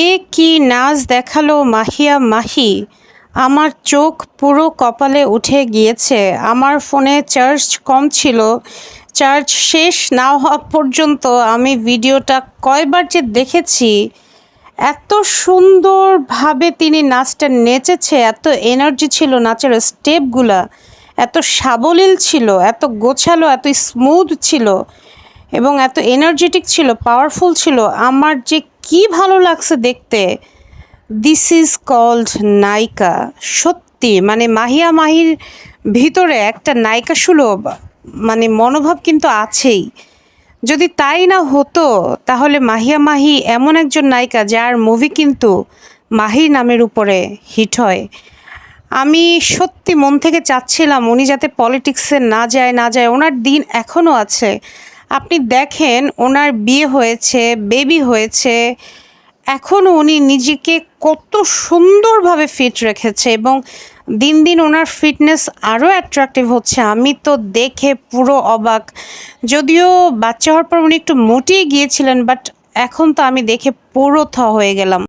এ কি নাচ দেখাল মাহিয়া মাহি? আমার চোখ পুরো কপালে উঠে গিয়েছে। আমার ফোনে চার্জ কম ছিল। চার্জ শেষ না হওয়া পর্যন্ত আমি ভিডিওটা কয়বার যে দেখেছি। এত সুন্দরভাবে তিনি নাচটা নেচেছে, এত এনার্জি ছিল নাচের স্টেপগুলা, এত সাবলীল ছিল, এত গোছালো, এত স্মুথ ছিল এবং এত এনার্জেটিক ছিল, পাওয়ারফুল ছিল। আমার যে কি ভালো লাগছে দেখতে? দিস ইজ কল্ড নায়িকা। সত্যি মানে মাহিয়া মাহির ভিতরে একটা নায়িকা সুলভ মানে মনোভাব কিন্তু আছেই। যদি তাই না হতো, তাহলে মাহিয়া মাহি এমন একজন নায়িকা যার মুভি কিন্তু মাহির নামের উপরে হিট হয়। আমি সত্যি মন থেকে চাচ্ছিলাম উনি যাতে পলিটিক্সে না যায় না যায়, ওনার দিন এখনও আছে। আপনি দেখেন ওনার বিয়ে হয়েছে বেবি হয়েছে এখনও উনি নিজেকে কত সুন্দরভাবে ফিট রেখেছে এবং দিন দিন ওনার ফিটনেস আরও অ্যাট্রাকটিভ হচ্ছে। আমি তো দেখে পুরো অবাক। যদিও বাচ্চা হওয়ার পর উনি একটু মোটিয়ে গিয়েছিলেন বাট এখন তো আমি দেখে পুরো থ হয়ে গেলাম।